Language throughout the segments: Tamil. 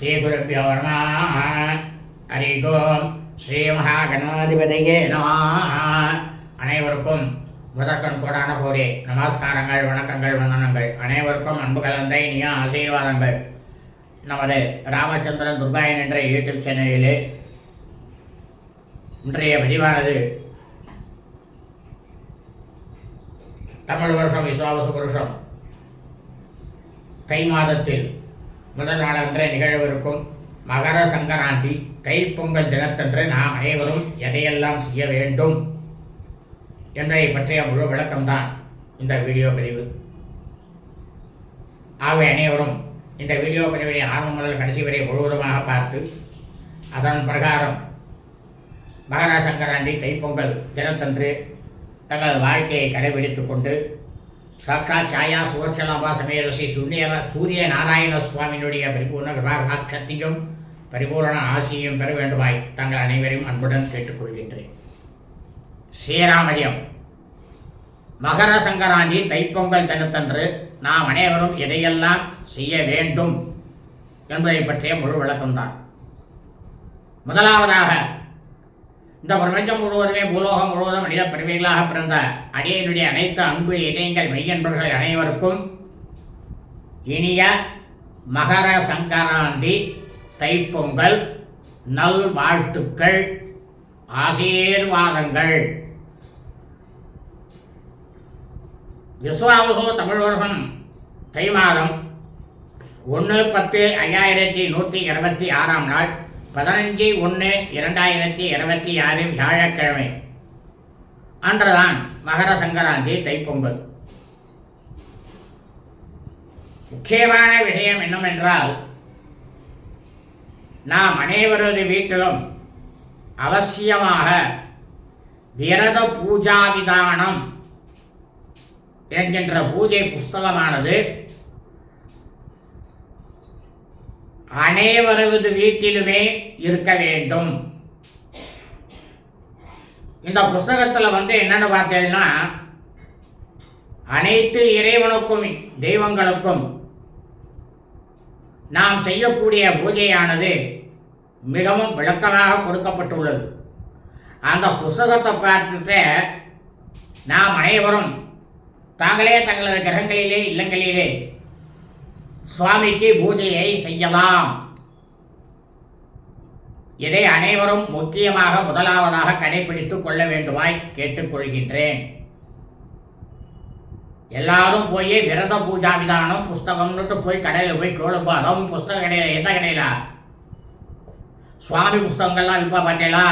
ஸ்ரீகுருப்பியோ நம ஹரி ஓம். ஸ்ரீ மகாகணாதிபதியே நம. அனைவருக்கும் முதற்கண் கோடான கோடி நமஸ்காரங்கள் வணக்கங்கள் வந்தனங்கள். அனைவருக்கும் அன்பு கலந்த இனிய ஆசீர்வாதங்கள். நமது ராமச்சந்திரன் துர்காயன் என்ற யூடியூப் சேனலிலே இன்றைய பதிவானது தமிழ் வருஷம் விசுவாவசு வருஷம் தை மாதத்தில் முதல் நாளன்று நிகழவிருக்கும் மகர சங்கராந்தி தைப்பொங்கல் தினத்தன்று நாம் அனைவரும் எதையெல்லாம் செய்ய வேண்டும் என்பதை பற்றிய முழு விளக்கம்தான் இந்த வீடியோ பதிவு. ஆகவே அனைவரும் இந்த வீடியோ பதிவினை ஆரம்பம் முதல் கடைசி வரை முழுவதுமாக பார்த்து அதன் பிரகாரம் மகர சங்கராந்தி தைப்பொங்கல் தினத்தன்று தங்கள் வாழ்க்கையை கடைபிடித்துக் கொண்டு சாக்கா சாயா சுவர்சலாபா சமேத ஸ்ரீ சூரிய சூரிய நாராயண சுவாமியினுடைய பரிபூர்ண கிருபாகட்சத்தையும் பரிபூரண ஆசியையும் பெற வேண்டுமாய் தங்கள் அனைவரையும் அன்புடன் கேட்டுக்கொள்கின்றேன். ஸ்ரீராமஜம் மகர சங்கராந்தி தைப்பொங்கல் தினத்தன்று நாம் அனைவரும் எதையெல்லாம் செய்ய வேண்டும் என்பதை பற்றிய முழு விளக்கம்தான். முதலாவதாக இந்த பிரபஞ்சம் முழுவதுமே பூலோகம் முழுவதும் மனித பிறவிகளாக பிறந்த அடியனுடைய அனைத்து அன்பு இணையங்கள் மெய்யன்பர்கள் அனைவருக்கும் இனிய மகர சங்கராந்தி தைப்பொங்கல் நல் வாழ்த்துக்கள் ஆசீர்வாதங்கள். விஸ்வாவசோ தமிழ் வருஷம் தை மாதம் ஒன்று பத்து ஐயாயிரத்தி நூற்றி இருபத்தி ஆறாம் நாள் பதினஞ்சு ஒன்று இரண்டாயிரத்தி இருபத்தி ஆறு வியாழக்கிழமை. அன்றுதான் மகர சங்கராந்தி தைப்பொங்கல் முக்கியமான விஷயம் என்னவென்றால் நாம் அனைவரது வீட்டிலும் அவசியமாக விரத பூஜா விதானம் என்கின்ற பூஜை புஸ்தகமானது அனைவரது வீட்டிலுமே இருக்க வேண்டும். இந்த புஸ்தகத்தில் வந்து என்னென்னு பார்த்தீங்கன்னா அனைத்து இறைவனுக்கும் தெய்வங்களுக்கும் நாம் செய்யக்கூடிய பூஜையானது மிகவும் விளக்கமாக கொடுக்கப்பட்டுள்ளது. அந்த புஸ்தகத்தை பார்த்துட்டு நாம் அனைவரும் தாங்களே தங்களது கிரகங்களிலே இல்லங்களிலே சுவாமிக்கு பூஜையை செய்யலாம். இதை அனைவரும் முக்கியமாக முதலாவதாக கடைபிடித்துக் கொள்ள வேண்டுமாய் கேட்டுக்கொள்கின்றேன். எல்லாரும் போய் விரத பூஜா விதானம் புஸ்தகம்னுட்டு போய் கடையில் போய் கேளுங்க அதுவும் புஸ்தக கடையில் எந்த கடையில்? சுவாமி புஸ்தகங்கள்லாம் விற்பா பார்த்தீங்களா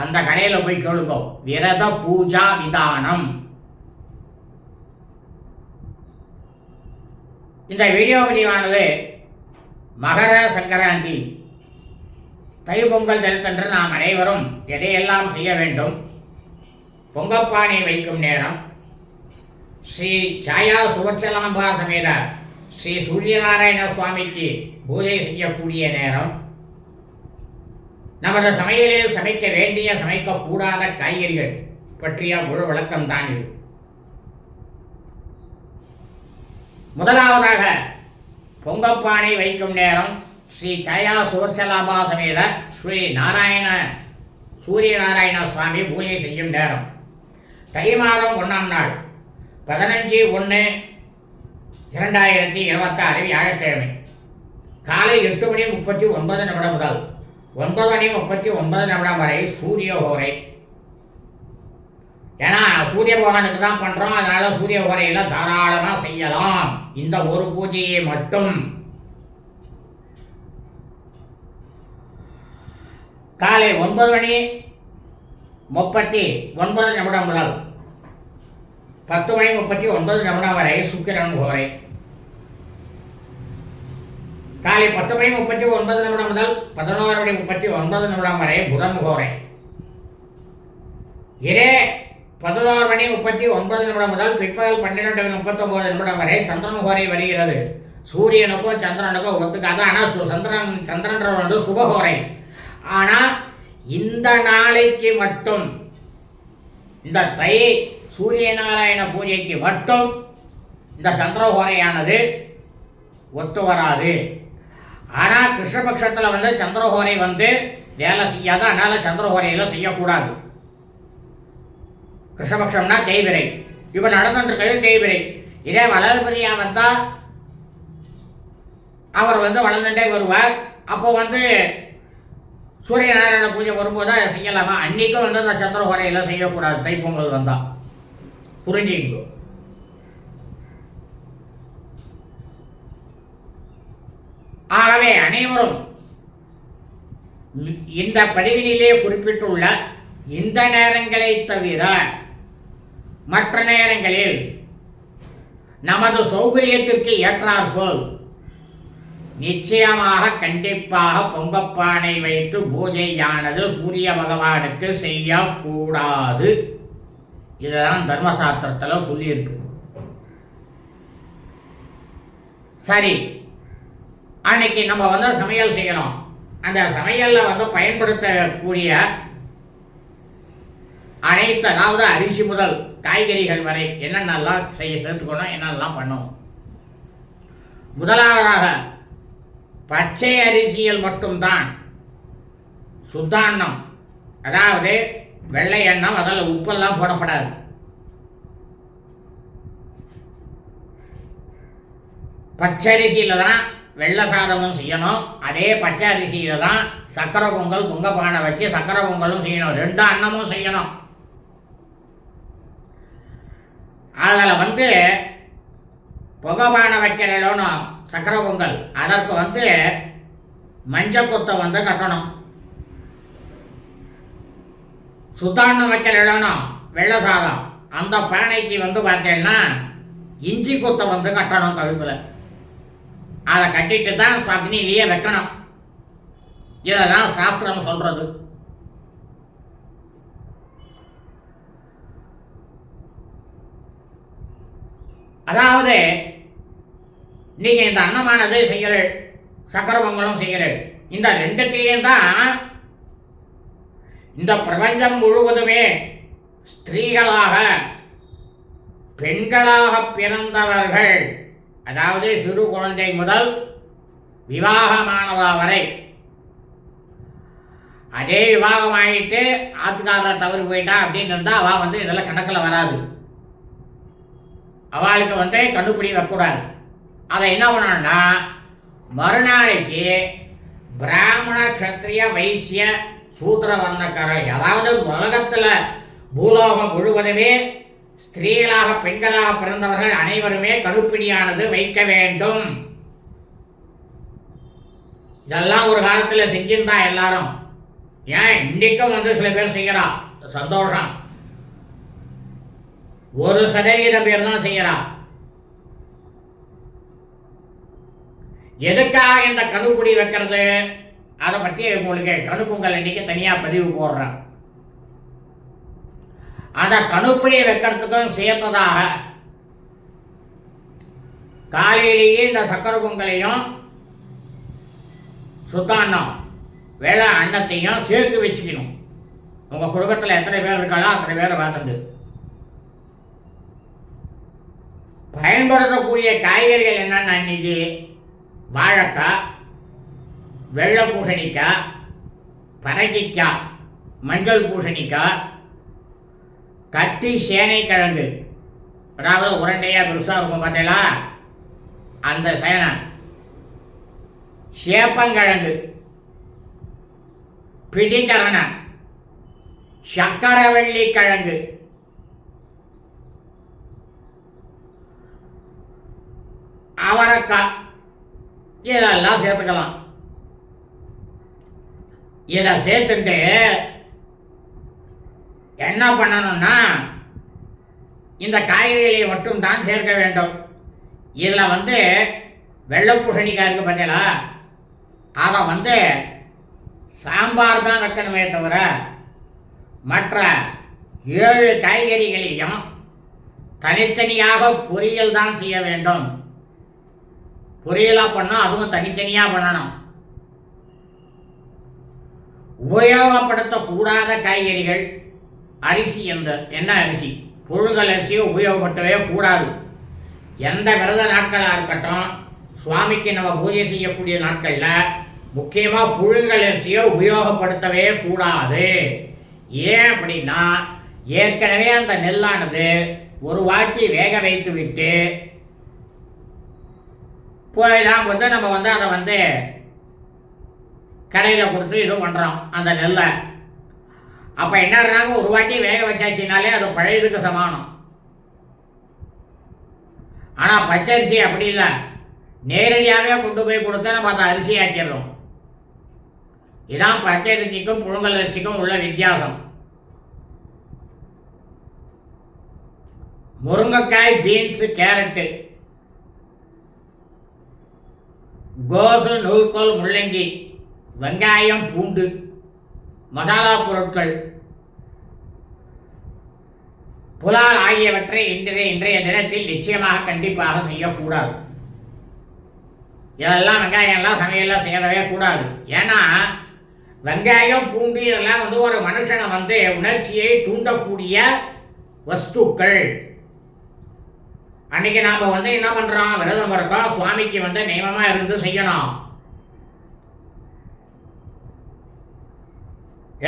அந்த கடையில் போய் கேளுங்கோ. விரத பூஜா விதானம். இந்த வீடியோ பதிவானது மகர சங்கராந்தி. தை பொங்கல் தினத்தன்று நாம் அனைவரும் எதையெல்லாம் செய்ய வேண்டும்? பொங்கப்பானை வைக்கும் நேரம். ஸ்ரீ சாயா சுவச்சலாம்பா சமேத ஸ்ரீ சூரியநாராயண சுவாமிக்கு பூஜை செய்யக்கூடிய நேரம். நமது சமையலில் சமைக்க வேண்டிய சமைக்கக்கூடாத காய்கறிகள் பற்றிய முழு விளக்கம்தான் இது. முதலாவதாக பொங்கப்பானை வைக்கும் நேரம் ஸ்ரீ சயா சுவர்சலாபா சமேத ஸ்ரீ நாராயண சூரிய நாராயண சுவாமி பூஜை செய்யும் நேரம். தை மாதம் ஒன்றாம் நாள் பதினஞ்சு ஒன்று இரண்டாயிரத்தி இருபத்தாறு வியாழக்கிழமை. காலை எட்டு மணி முப்பத்தி ஒன்பது நிமிடம் முதல் ஒன்பது மணி முப்பத்தி ஒன்பது நிமிடம் வரை சூரிய ஹோரை ஏன்னா சூரிய பகவானுக்கு தான் பண்றோம். அதனால சூரிய உரையில் தாராளமாக செய்யலாம். இந்த ஒரு பூஜையை மட்டும். காலை ஒன்பது மணி முப்பத்தி ஒன்பது நிமிடம் முதல் பத்து மணி முப்பத்தி ஒன்பது நிமிடம் வரை சுக்கிரன் ஓரை காலை பத்து மணி முப்பத்தி ஒன்பது நிமிடம் முதல் பதினோரு மணி முப்பத்தி ஒன்பது நிமிடம் வரை புதன் ஓரை இதே பதினோரு மணி முப்பத்தி ஒன்பது நிமிடம் முதல் பிற்பகல் பன்னிரெண்டு மணி நிமிடம் வரை சந்திரன் ஹோரை வருகிறது. சூரியனுக்கும் சந்திரனுக்கும் ஒத்துக்காது. ஆனால் சு- சந்திரன் சந்திரன்ற வந்து சுபகோரை. ஆனால் இந்த நாளைக்கு மட்டும் இந்த தை சூரிய நாராயண பூஜைக்கு மட்டும் இந்த சந்திரஹோரையானது ஒத்து வராது. ஆனால் கிருஷ்ணபக்ஷத்தில் வந்து சந்திரஹோரை வந்து வேலை செய்யாத. அதனால் சந்திரஹோரையில் செய்யக்கூடாது. கிருஷ்ணபக்ஷம்னா தேய்பிரை. இப்போ நடந்துருக்கிறது தேய்பிரை. இதே வளர்பிரியா வந்தால் அவர் வந்து வளர்ந்துட்டே வருவார். அப்போ வந்து சூரிய நாராயண பூஜை வரும்போது தான் செய்யலாமா? அன்றைக்கும் வந்து அந்த சந்திரஹோரையில் செய்யக்கூடாது. தைப்பொங்கல் வந்தால் புரிஞ்சுக்கோ ஆகவே அனைவரும் இந்த பதிவினிலே குறிப்பிட்டுள்ள இந்த நேரங்களை தவிர மற்ற நேரங்களில் நமது சௌகரியத்திற்கு ஏற்றாற்போல் நிச்சயமாக கண்டிப்பாக பொங்கப்பானை வைத்து பூஜையானது சூரிய பகவானுக்கு செய்யக்கூடாது. இதுதான் தர்மசாஸ்திரத்தில் சொல்லியிருக்கு. சரி அன்னைக்கு நம்ம வந்து சமையல் செய்யணும். அந்த சமையலில் வந்து பயன்படுத்தக்கூடிய அனைத்து அதாவது அரிசி முதல் காய்கறிகள் வரை என்னென்னலாம் செய்ய சேர்த்துக்கணும் என்னென்னலாம் பண்ணணும். முதலாவதாக பச்சை அரிசியில் மட்டும்தான் சுத்தாண்ணம் அதாவது வெள்ளை எண்ணம் அதில் உப்பெல்லாம் போடப்படாது. பச்சரிசியில் தான் வெள்ளை சாதமும் செய்யணும். அதே பச்சை அரிசியில் தான் சக்கரை பொங்கல் பொங்கப்பானை வச்சு சக்கரை பொங்கலும் செய்யணும். ரெண்டு அன்னமும் செய்யணும். அதில் வந்து புகபானை வைக்கிறோன்னு சக்கர பொங்கல். அதற்கு வந்து மஞ்சள் குத்தை வந்து கட்டணும். சுத்தாண்ணம் வைக்கிறோன்னு வெள்ளை சாதம். அந்த பானைக்கு வந்து பார்த்தீங்கன்னா இஞ்சி குத்தை வந்து கட்டணும் கழுத்தில். அதை கட்டிட்டு தான் சக்னிலேயே வைக்கணும். இதை தான் சாஸ்திரம் சொல்கிறது அதாவது நீங்கள் இந்த அன்னமானது செய்கிற சக்கர பொங்கலும் செய்கிற இந்த ரெண்டுத்திலையும் தான் இந்த பிரபஞ்சம் முழுவதுமே ஸ்திரீகளாக பெண்களாக பிறந்தவர்கள் அதாவது சிறு குழந்தை முதல் விவாகமானதா வரை. அதே விவாகம் ஆகிட்டு ஆத்துக்காரரை தவறு போயிட்டா அப்படின்னு இருந்தால் அவள் வந்து இதெல்லாம் கணக்கில் வராது. அவளுக்கு வந்து கண்டுபிடி வைக்கக்கூடாது அதை என்ன பண்ணணும்னா மறுநாளைக்கு பிராமண கத்திரிய வைசிய சூத்திர வர்ணக்காரர் அதாவது உலகத்தில் பூலோகம் முழுவதுமே ஸ்திரீகளாக பெண்களாக பிறந்தவர்கள் அனைவருமே கணுப்பிடியானது வைக்க வேண்டும். இதெல்லாம் ஒரு காலத்தில் செஞ்சிருந்தா எல்லாரும். ஏன் இன்னைக்கும் வந்து சில பேர் செய்கிறா சந்தோஷம். ஒரு சதவீதம் பேர் தான் செய்கிறா எதுக்காக இந்த கணுக்குடி வைக்கிறது? அதை பற்றி உங்களுக்கு கணுப்புங்கள் இன்னைக்கு தனியாக பதிவு போடுறேன். அந்த கணுப்பிடியை வைக்கிறதுக்கும் சேர்த்ததாக காலையிலேயே இந்த சக்கரை பொங்கலையும் சுத்தாண்ணம் வேலை அன்னத்தையும் சேர்த்து வச்சுக்கணும். உங்கள் குடும்பத்தில் எத்தனை பேர் இருக்காளோ அத்தனை பேரை பார்த்துட்டு. பயன்படுத்தக்கூடிய காய்கறிகள் என்னென்ன இன்னைக்கு வாழைக்காய் வெள்ளை பூசணிக்காய் பரங்கிக்காய் மஞ்சள் பூசணிக்காய் கத்தி சேனைக்கிழங்கு. அதாவது உருண்டையாக பெருசாக இருக்கும் பார்த்தீங்களா? அந்த சேனை. சேப்பங்கிழங்கு. பிடிக்கரண சக்கரவள்ளி கிழங்கு. அவரைக்காய் இதெல்லாம் சேர்த்துக்கலாம். இதை சேர்த்துட்டு என்ன பண்ணணும்னா இந்த காய்கறிகளை மட்டும் தான் சேர்க்க வேண்டும். இதில் வந்து வெள்ளை பூசணிக்காய் இருக்குது பார்த்தீங்களா? அதை வந்து சாம்பார் தான் வைக்கணுமே தவிர மற்ற ஏழு காய்கறிகளையும் தனித்தனியாக பொரியல் தான் செய்ய வேண்டும். பொரியலாக பண்ணால் அதுவும் தனித்தனியாக பண்ணணும். உபயோகப்படுத்தக்கூடாத காய்கறிகள். அரிசி எந்த என்ன அரிசி? புழுங்கல் அரிசியை உபயோகப்படுத்தவே கூடாது. எந்த விரத நாட்களாக இருக்கட்டும் சுவாமிக்கு நம்ம பூஜை செய்யக்கூடிய நாட்களில் முக்கியமாக புழுங்கல் அரிசியை உபயோகப்படுத்தவே கூடாது. ஏன் அப்படின்னா ஏற்கனவே அந்த நெல்லானது ஒரு வாட்டி வேக வைத்து விட்டு போய் தான் வந்து நம்ம வந்து அதை வந்து கடையில் கொடுத்து இது பண்ணுறோம் அந்த நெல்லை. அப்போ என்னறாங்க ஒரு வாட்டி வேக வச்சாச்சுனாலே அது பழையதுக்கு சமானம். ஆனால் பச்சரிசி அப்படி இல்லை. நேரடியாகவே கொண்டு போய் கொடுத்து நம்ம அதை அரிசி ஆக்கிடுறோம் இதான் பச்சரிசிக்கும் புழுங்கல் அரிசிக்கும் உள்ள வித்தியாசம். முருங்கைக்காய் பீன்ஸு கேரட்டு. கோசு நூல்கோல் முள்ளங்கி வெங்காயம் பூண்டு மசாலா பொருட்கள் புலால் ஆகியவற்றை இன்றைய இன்றைய தினத்தில் நிச்சயமாக கண்டிப்பாக செய்யக்கூடாது. இதெல்லாம் வெங்காயம் எல்லாம் சமையல்லாம் செய்யவே கூடாது. ஏன்னா வெங்காயம் பூண்டு இதெல்லாம் வந்து ஒரு மனுஷனை வந்து உணர்ச்சியை தூண்டக்கூடிய வஸ்துக்கள். அன்னைக்கு நாம் வந்து என்ன பண்ணுறோம் விரதம் இருக்கோம். சுவாமிக்கு வந்து நியமமாக இருந்து செய்யணும்.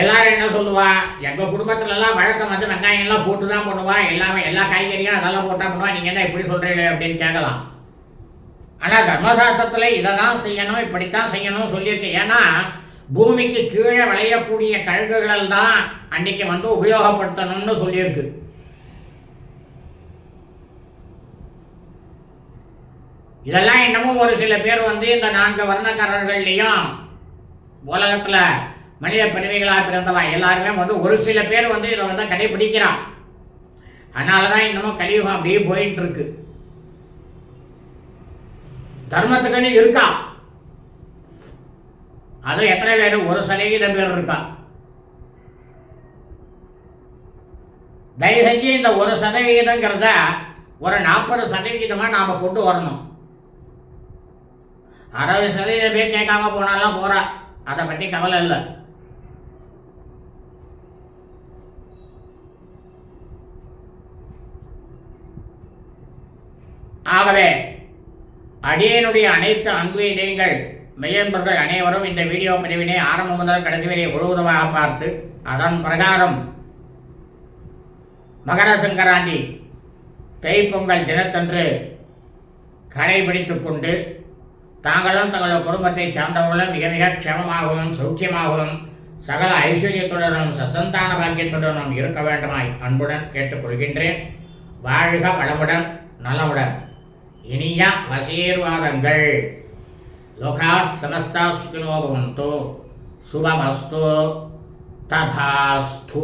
எல்லாரும் என்ன சொல்லுவா? எங்கள் குடும்பத்துலலாம் வழக்கம் வந்து வெங்காயம் எல்லாம் போட்டு தான் பண்ணுவா. எல்லாமே எல்லா காய்கறியும் அதெல்லாம் போட்டா பண்ணுவா. நீங்கள் என்ன இப்படி சொல்கிறீங்க அப்படின்னு கேட்கலாம். ஆனால் தர்மசாஸ்திரத்தில் இதை தான் செய்யணும் இப்படித்தான் செய்யணும் சொல்லியிருக்கு. ஏன்னா பூமிக்கு கீழே விளையக்கூடிய கழுகுகள் தான் அன்னைக்கு வந்து உபயோகப்படுத்தணும்னு சொல்லியிருக்கு. இதெல்லாம் இன்னமும் ஒரு சில பேர் வந்து இந்த நான்கு வர்ணக்காரர்கள்லையும் உலகத்தில் மனித பிரிவைகளாக பிறந்தவா எல்லாருமே வந்து ஒரு சில பேர் வந்து இதை வந்து கடைபிடிக்கிறான். அதனால தான் இன்னமும் கலியுகம் அப்படியே போயிட்டு இருக்கு தர்மத்துக்குன்னு இருக்கா? அது எத்தனை பேர்? ஒரு சதவீதம் பேர் இருக்கா? தயவு செஞ்சு இந்த ஒரு சதவீதங்கிறத ஒரு நாற்பது சதவீதமாக நாம் கொண்டு வரணும். அறுபது சதவீதம் பேர் கேட்காம போனாலும் போறா. அதை பற்றி கவலை இல்லை. ஆகவே அடியனுடைய அனைத்து அன்பு இதயங்கள் மெய்யன்பர்கள் அனைவரும் இந்த வீடியோ பதிவினை ஆரம்பம் முதல் கடைசி வரை முழுவதுமாக பார்த்து அதன் பிரகாரம் மகர சங்கராந்தி தைப்பொங்கல் தினத்தன்று கடைபிடித்துக் கொண்டு தாங்களும் தங்கள் குடும்பத்தை சார்ந்தவர்களும் மிக மிக க்ஷமமாகவும் சௌக்கியமாகவும் சகல ஐஸ்வர்யத்துடனும் சசந்தான பாக்கியத்துடனும் இருக்க வேண்டுமாய் அன்புடன் கேட்டுக்கொள்கின்றேன். வாழ்க வளமுடன் நலமுடன். இனிய வசீர்வாதங்கள். லோகா சமஸ்தா சுகினோ பவந்தோ. சுபமஸ்து. ததாஸ்தூ.